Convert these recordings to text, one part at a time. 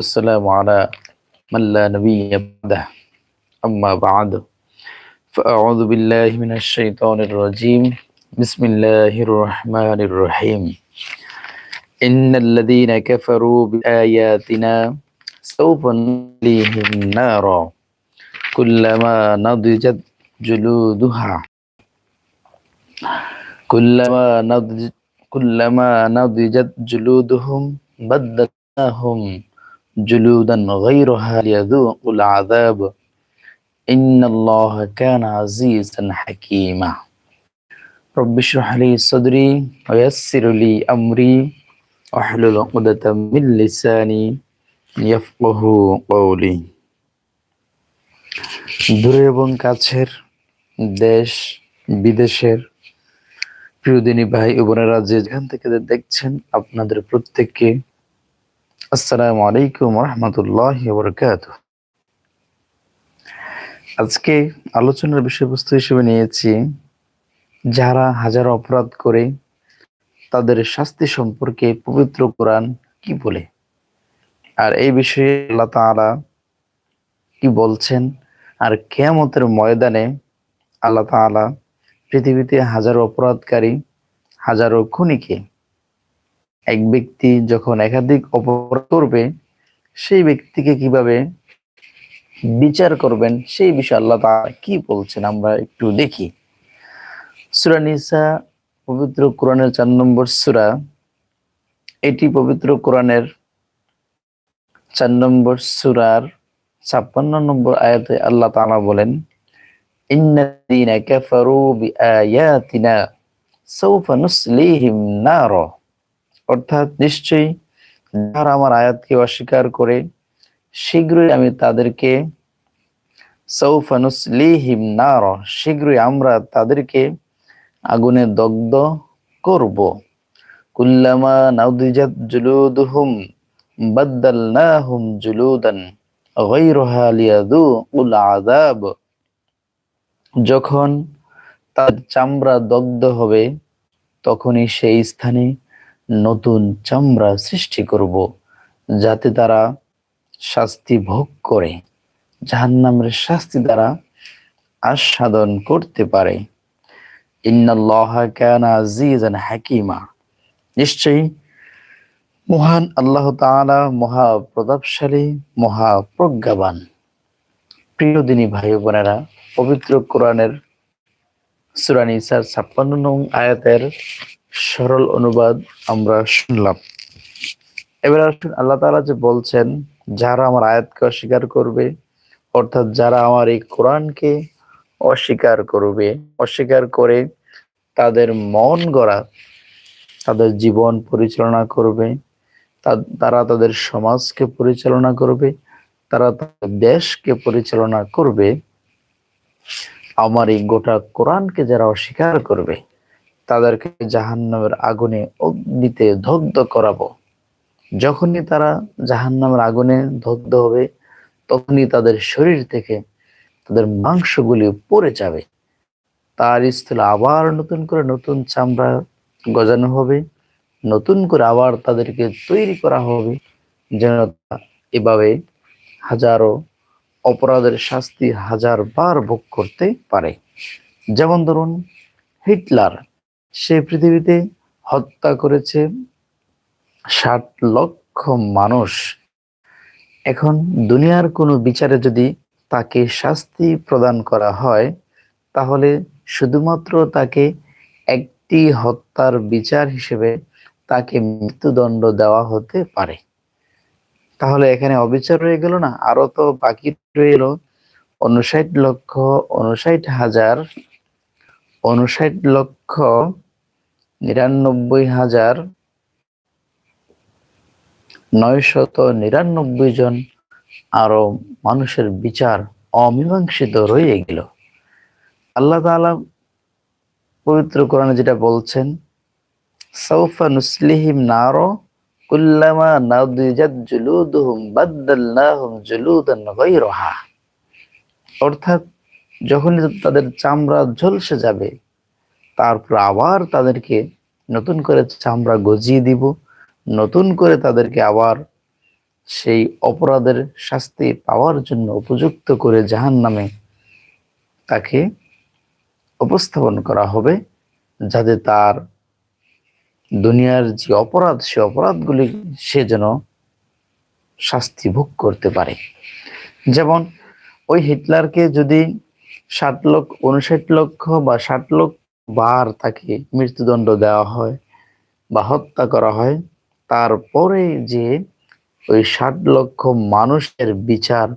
والسلام على من لا نبي بعده. أما بعد فأعوذ بالله من الشيطان الرجيم. بسم الله الرحمن الرحيم. إن الذين كفروا بآياتنا سوف نصليهم نارا كلما نضجت جلودها. كلما نضجت كلما نضجت جلودهم بدلناهم جلودا غيرها ليذوقوا العذاب إن الله كان عزيزا حكيما رب اشرح لي صدري ويسر لي أمري واحلل عقدة من لساني يفقه قولي দূরে এবং কাছের দেশ বিদেশের প্রিয় দিনী ভাই ও বোনেরা যে যেখান থেকে দেখছেন আপনাদের প্রত্যেককে আসসালামু আলাইকুম রহমতুল্লাহ বরকাত আজকে আলোচনার বিষয়বস্তু হিসেবে নিয়েছি, যারা হাজার অপরাধ করে তাদের শাস্তি সম্পর্কে পবিত্র কোরআন কি বলে? আর এই বিষয়ে আল্লাহ তাআলা কি বলছেন? আর কেয়ামতের ময়দানে আল্লাহ তাআলা পৃথিবীতে হাজারো অপরাধকারী, হাজারো খুনিকে এক ব্যক্তি যখন একাধিক অপরাধ করবে, সেই ব্যক্তিকে কীভাবে বিচার করবেন, সেই বিষয়ে আল্লাহ কি বলছেন আমরা একটু দেখি। সূরা নিসা, পবিত্র কোরআনের চার নম্বর সুরা। এটি পবিত্র কোরআনের চার নম্বর সূরার ছাপ্পান্ন নম্বর আয়াতে আল্লাহ তাআলা বলেন, ইন্নাল্লাযীনা কাফারু বিআয়াতিনা সাউফা নুসলিহিম নার। অর্থাৎ নিশ্চয়ই যারা আমার আয়াতকে অস্বীকার করে, শীঘ্রই আমি তাদেরকে সৌফা নুসলিহিম নার, শীঘ্রই আমরা তাদেরকে আগুনে দগ্ধ করব। কুল্লামা নাউদিজাত জুলুদুহুম, বাদদালনাহুম জুলুদান যখন তার চামড়া দগ্ধ হবে, তখনই সেই স্থানে নতুন চামড়া সৃষ্টি করব, যাতে তারা শাস্তি ভোগ করে, জাহান্নামের শাস্তি দ্বারা আস্বাদন করতে পারে। হাকিমা। নিশ্চয়ই মহান আল্লাহ তাআলা মহা প্রতাপশালী, মহা প্রজ্ঞাবান। প্রিয় দিনী ভাই বোনেরা, পবিত্র কোরআনের সূরা নিসার 56 নং আয়াতের সরল অনুবাদ আমরা শুনলাম। এবার আসুন আল্লাহ তাআলা যে বলছেন, যারা আমার আয়াতকে অস্বীকার করবে, অর্থাৎ যারা আমার এই কোরআনকে অস্বীকার করবে, অস্বীকার করে তাদের মন গড়া, তাদের জীবন পরিচালনা করবে তারা তাদের সমাজকে পরিচালনা করবে, তারা তাদের দেশকে পরিচালনা করবে, আমার এই গোটা কোরআনকে যারা অস্বীকার করবে তাদেরকে জাহান্নামের আগুনে অগ্নিতে দগ্ধ করাবো। যখনই তারা জাহান্নামের আগুনে দগ্ধ হবে, তখনই তাদের শরীর থেকে তাদের মাংসগুলি পড়ে যাবে। তার স্থলে আবার নতুন করে নতুন চামড়া গজানো হবে, নতুন করে আবার তাদেরকে তৈরি করা হবে, যেন এভাবে হাজারো অপরাধের শাস্তি হাজার বার ভোগ করতে পারে। যেমন ধরুন হিটলার সে পৃথিবীতে হত্যা করেছে ষাট লক্ষ মানুষ। এখন দুনিয়ার কোনো বিচারে যদি তাকে শাস্তি প্রদান করা হয়, তাহলে শুধুমাত্র তাকে একটি হত্যার বিচার হিসেবে তাকে মৃত্যুদণ্ড দেওয়া হতে পারে। তাহলে এখানে অবিচার রয়ে গেল না? আরও তো বাকি রয়ে গেল উনষাট লক্ষ, উনষাট হাজার উনষাট লক্ষ নিরানব্বই হাজার নয়শত নিরানব্বই জন আরও মানুষের বিচার অমীমাংসিত রয়ে গেল। আল্লাহ তাআলা পবিত্র কোরআনে যেটা বলছেন সৌফা নুসলিহিম নারো কুল্লামা নাদিজাত জুলুদুহুম বাদদালনাহুম জুলুদান গায়রাহা। অর্থাৎ যখন তাদের চামড়া ঝলসে যাবে তারপর আবার তাদেরকে নতুন করে চামড়া গজিয়ে দিব, নতুন করে তাদেরকে আবার সেই অপরাধের শাস্তি পাওয়ার জন্য উপযুক্ত করে জাহান নামে তাকে উপস্থাপন করা হবে, যাতে তার দুনিয়ার যে অপরাধ, সে অপরাধগুলি সে যেন শাস্তি ভোগ করতে পারে। যেমন ওই হিটলারকে যদি ষাট লক্ষ, উনষাট লক্ষ বা ষাট লক্ষ বার তাকে মৃত্যুদণ্ড দেওয়া হয় বা হত্যা করা হয়। তারপরে যে ওই ষাট লক্ষ মানুষের বিচার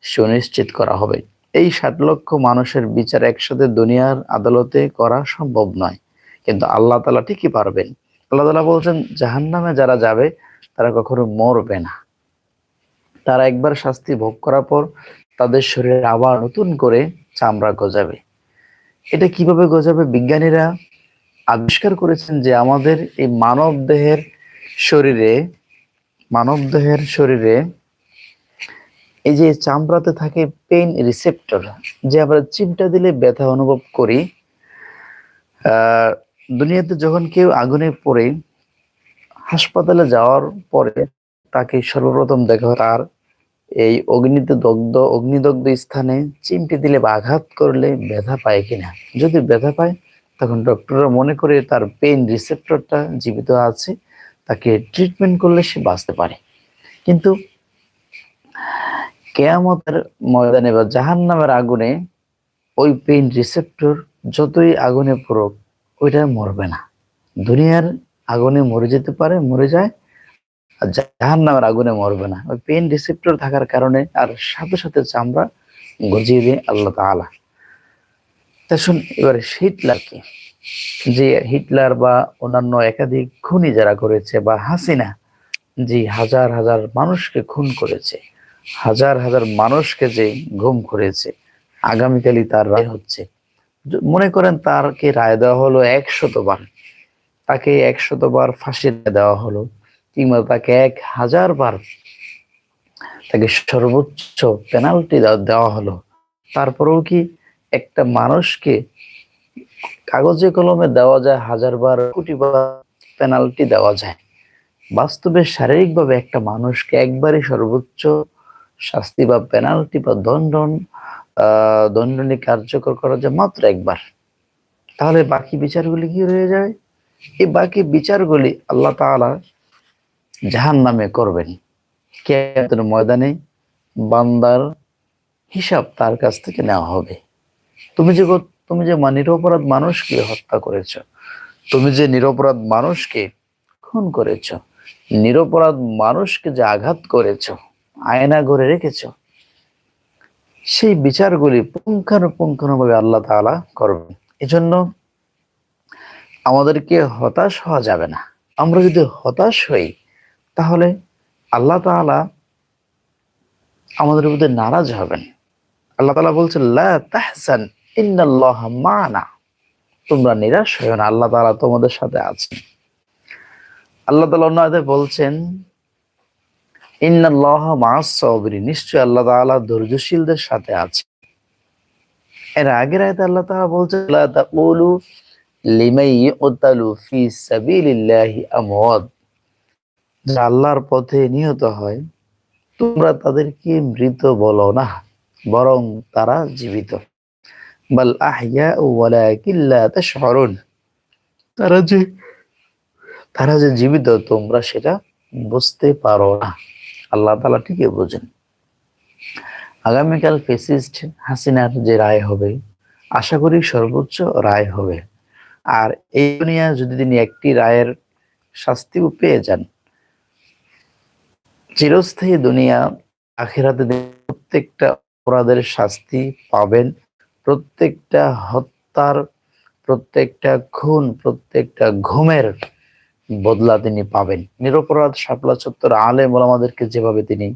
সুনিশ্চিত করা হবে। এই ষাট লক্ষ মানুষের বিচার একসাথে দুনিয়ার আদালতে করা সম্ভব নয়। কিন্তু আল্লাহ তালা ঠিকই পারবেন। আল্লাহ তালা বলছেন জাহান নামে যারা যাবে, তারা কখনো মরবে না। তারা একবার শাস্তি ভোগ করার পর তাদের শরীরে আবার নতুন করে চামড়া গজাবে। এটা কীভাবে গজাবে? বিজ্ঞানীরা আবিষ্কার করেছেন যে আমাদের এই মানব দেহের শরীরে, মানব দেহের শরীরে এই যে চামড়াতে থাকে পেইন রিসেপ্টর, যে আমরা চিমটা দিলে ব্যথা অনুভব করি দুনিয়াতে যখন কেউ আগুনে পড়ে, হাসপাতালে যাওয়ার পরে তাকে সর্বপ্রথম দেখা হয় তার এই অগ্নিতে দগ্ধ অগ্নিদগ্ধ স্থানে চিমটি দিলে বা আঘাত করলে ব্যথা পায় কিনা? যদি ব্যথা পায়, তখন ডক্টররা মনে করে তার পেইন রিসেপ্টরটা জীবিত আছে, তাকে ট্রিটমেন্ট করলে সে বাঁচতে পারে। কিন্তু কেয়ামতের ময়দানে বা জাহান নামের আগুনে ওই পেইন রিসেপ্টর যতই আগুনে পড়ুক, ওইটা মরবে না। দুনিয়ার আগুনে মরে যেতে পারে, মরে যায় আর জাহান নামের আগুনে মরবে না। ওই পেন রিসেপ্টর থাকার কারণে আর সাথে সাথে চামড়া গজিয়ে দিয়ে আল্লাহ তাআলা। তা শুন, এবারে হিটলার কি? যে হিটলার বা অন্যান্য একাধিক খুনি যারা করেছে বা হাসিনা, যে হাজার হাজার মানুষকে খুন করেছে, হাজার হাজার মানুষকে যে ঘুম করেছে, আগামীকালই তার রায় হচ্ছে। মনে করেন তারকে রায় দেওয়া হলো একশত বার তাকে একশত বার ফাঁসি দেওয়া হলো। কিংবা তাকে এক হাজার বার তাকে সর্বোচ্চ পেনাল্টি দেওয়া হলো। তারপরেও কি একটা মানুষকে কাগজে কলমে দেওয়া যায়, হাজার বার, কোটি বার পেনাল্টি দেওয়া যায়? বাস্তবে শারীরিকভাবে একটা মানুষকে একবারই সর্বোচ্চ শাস্তি বা পেনাল্টি বা দণ্ডন দণ্ডনী কার্যকর করা যায় মাত্র একবার। তাহলে বাকি বিচারগুলি কি রয়ে যায়? এই বাকি বিচারগুলি আল্লাহ তাআলা জাহান নামে করবেন ময়দানে বান্দার হিসাব তার কাছ থেকে নেওয়া হবে। তুমি যে তুমি যে নিরপরাধ মানুষকে হত্যা করেছ, তুমি যে নিরপরাধ মানুষকে খুন করেছ, নিরপরাধ মানুষকে যে আঘাত করেছ, আয়না করে রেখেছ, সেই বিচারগুলি পুঙ্খানুপুঙ্খানুভাবে আল্লাহ তাআলা করবেন। এজন্য আমাদেরকে হতাশ হওয়া যাবে না। আমরা যদি হতাশ হই তাহলে আল্লাহ তাআলা আমাদের প্রতি নারাজ হবেন। আল্লাহ তাহসান, ইন্নাল্লাহ মানা। তোমরা নিরাশ হইও না, আল্লাহ তাআলা তোমাদের সাথে আছেন। আল্লাহ তাআলা অন্য বলছেন, ইন্নাল্লাহ নিশ্চয় আল্লাহ তাআলা ধৈর্যশীলদের সাথে আছে এর আগের আয়াতে আল্লাহ তাআলা বলছেন, লা লিমাই ইউতালু ফি সাবিলিল্লাহি আমওয়াত। যারা আল্লাহর পথে নিহত হয়, তোমরা তাদেরকে মৃত বলো না, বরং তারা জীবিত। লা তারা যে তারা যে জীবিত, তোমরা সেটা বুঝতে পারো না। আল্লাহ তালা ঠিকই বোঝেন। আগামীকাল ফেসিস্ট হাসিনার যে রায় হবে, আশা করি সর্বোচ্চ রায় হবে। আর এই দুনিয়া যদি তিনি একটি রায়ের শাস্তিও পেয়ে যান চিরস্থায়ী দুনিয়া আখেরাতে প্রত্যেকটা অপরাধের শাস্তি পাবেন। প্রত্যেকটা হত্যার, প্রত্যেকটা খুন, প্রত্যেকটা ঘুমের বদলা তিনি পাবেন। নিরপরাধ শাপলা চত্বর আলেম ওলামাদেরকে যেভাবে তিনি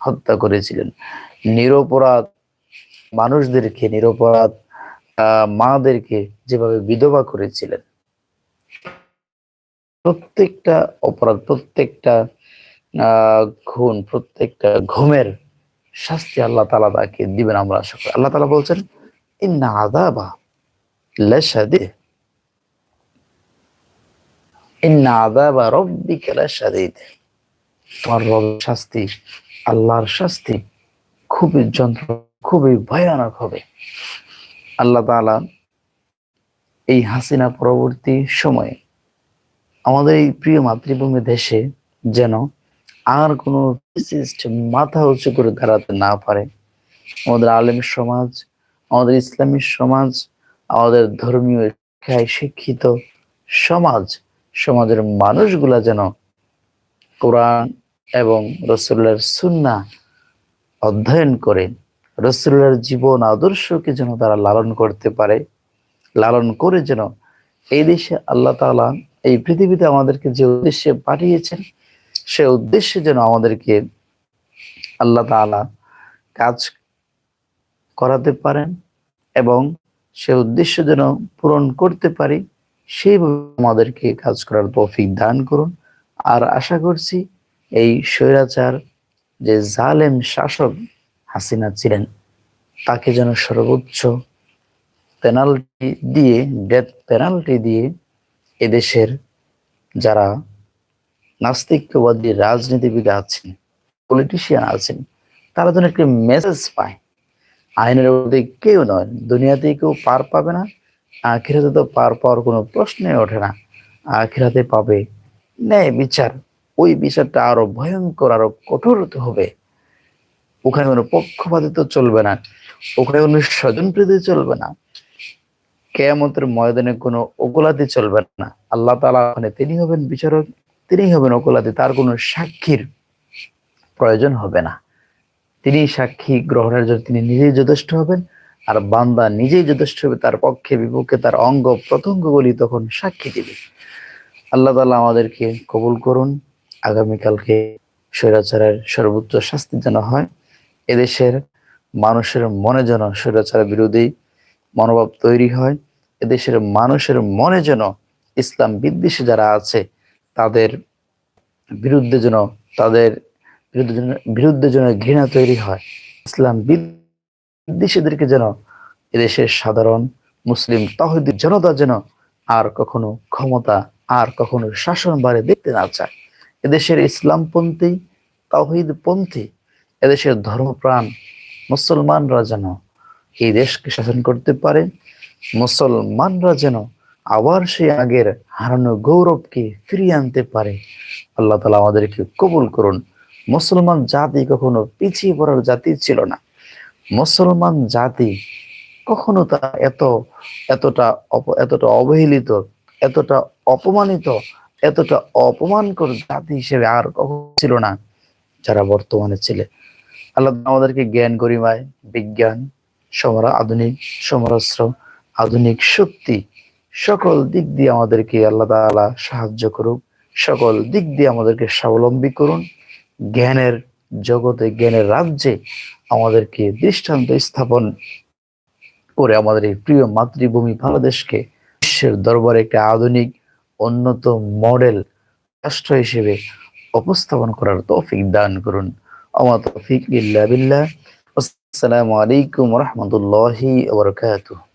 হত্যা করেছিলেন, নিরপরাধ মানুষদেরকে, নিরপরাধ মাদেরকে যেভাবে বিধবা করেছিলেন, প্রত্যেকটা অপরাধ, প্রত্যেকটা খুন প্রত্যেকটা ঘুমের শাস্তি আল্লাহ তালা তাকে দিবেন আমরা আশা করি। আল্লাহ তালা বলছেন, ইন্না আদাবা লাশাদি ইন্না আদাবা রব্বিকা লাশাদিদ। তোমার রবের শাস্তি, আল্লাহর শাস্তি খুবই যন্ত্র, খুবই ভয়ানক হবে। আল্লাহ তাআলা এই হাসিনা পরবর্তী সময়ে আমাদের এই প্রিয় মাতৃভূমি দেশে যেন আর কোনো ফ্যাসিস্ট মাথা উঁচু করে দাঁড়াতে না পারে। আমাদের আলেম সমাজ, আমাদের ইসলামী সমাজ, আমাদের ধর্মীয় শিক্ষায় শিক্ষিত সমাজ, সমাজের মানুষগুলা যেন কোরআন এবং রসুল্লার সুন্না অধ্যয়ন করে রসুল্লার জীবন আদর্শকে যেন তারা লালন করতে পারে, লালন করে যেন এই দেশে আল্লাহ তাআলা এই পৃথিবীতে আমাদেরকে যে উদ্দেশ্যে পাঠিয়েছেন সে উদ্দেশ্যে যেন আমাদেরকে আল্লাহ তাআলা কাজ করাতে পারেন এবং সে উদ্দেশ্য যেন পূরণ করতে পারি, সেইভাবে আমাদেরকে কাজ করার তৌফিক দান করুন। আর আশা করছি এই স্বৈরাচার যে জালেম শাসক হাসিনা ছিলেন, তাকে যেন সর্বোচ্চ পেনাল্টি দিয়ে, ডেথ পেনাল্টি দিয়ে এদেশের যারা নাস্তিকবাদী রাজনীতিবিদ আছেন পলিটিশিয়ান আছেন, তারা যেন একটি মেসেজ পায়। আইনের মধ্যে কেউ নয়, দুনিয়াতে কেউ পার পাবে না, আখিরাতে তো পার পাওয়ার কোনো প্রশ্নই ওঠে না। আখিরাতে পাবে ন্যায় বিচার, ওই বিচারটা আরও ভয়ঙ্কর, আরও কঠোর হবে। ওখানে কোনো পক্ষপাতিত্ব চলবে না, ওখানে কোনো স্বজনপ্রীতি চলবে না, কেয়ামতের ময়দানে কোনো ওকলাতি চলবে না। আল্লাহ তালা ওখানে তিনি হবেন বিচারক তিনি হবেন ওকলাতি, তার কোনো সাক্ষীর প্রয়োজন হবে না। তিনি সাক্ষী গ্রহণের জন্য তিনি নিজেই যথেষ্ট হবেন, আর বান্দা নিজেই যথেষ্ট হবে, তার পক্ষে বিপক্ষে তার অঙ্গ প্রত্যঙ্গগুলি তখন সাক্ষী দিবে। আল্লাহ তালা আমাদেরকে কবুল করুন। আগামীকালকে স্বৈরাচারের সর্বোচ্চ শাস্তি যেন হয়, এদেশের মানুষের মনে যেন স্বৈরাচার বিরোধী মনোভাব তৈরি হয়, এদেশের মানুষের মনে যেন ইসলাম বিদ্বেষী যারা আছে তাদের বিরুদ্ধে যেন, তাদের বিরুদ্ধে যেন বিরুদ্ধে যেন ঘৃণা তৈরি হয়। ইসলাম বিদ্বেষীদেরকে যেন এদেশের সাধারণ মুসলিম তহদির জনতা যেন আর কখনো ক্ষমতা, আর কখনো শাসন বারে দেখতে না চায়। এদেশের ইসলামপন্থী তাহিদ পন্থী এদেশের ধর্মপ্রাণ মুসলমানরা যেন এই দেশকে শাসন করতে পারে, মুসলমানরা যেন আবার সেই আগের হারানো গৌরবকে ফিরিয়ে আনতে পারে। আল্লাহ তালা আমাদেরকে কবুল করুন। মুসলমান জাতি কখনো পিছিয়ে পড়ার জাতি ছিল না। মুসলমান জাতি কখনো তা এত, এতটা এতটা অবহেলিত, এতটা অপমানিত, এতটা অপমানকর জাতি হিসেবে আর কখনো ছিল না, যারা বর্তমানে ছিলে। আল্লাহ আমাদেরকে জ্ঞান গরিমায় বিজ্ঞান, সমরা আধুনিক, সমরাস্ত্র, আধুনিক শক্তি সকল দিক দিয়ে আমাদেরকে আল্লাহ তাআলা সাহায্য করুক। সকল দিক দিয়ে আমাদেরকে স্বাবলম্বী করুন। জ্ঞানের জগতে, জ্ঞানের রাজ্যে আমাদেরকে দৃষ্টান্ত স্থাপন করে আমাদের এই প্রিয় মাতৃভূমি বাংলাদেশকে বিশ্বের দরবারে একটা আধুনিক, উন্নত মডেল, রাষ্ট্র হিসেবে উপস্থাপন করার তৌফিক দান করুন। আমার তৌফিক ইল্লা বিল্লাহ। আসসালামু আলাইকুম রহমতুল্লাহি ওয়া বারাকাতুহু।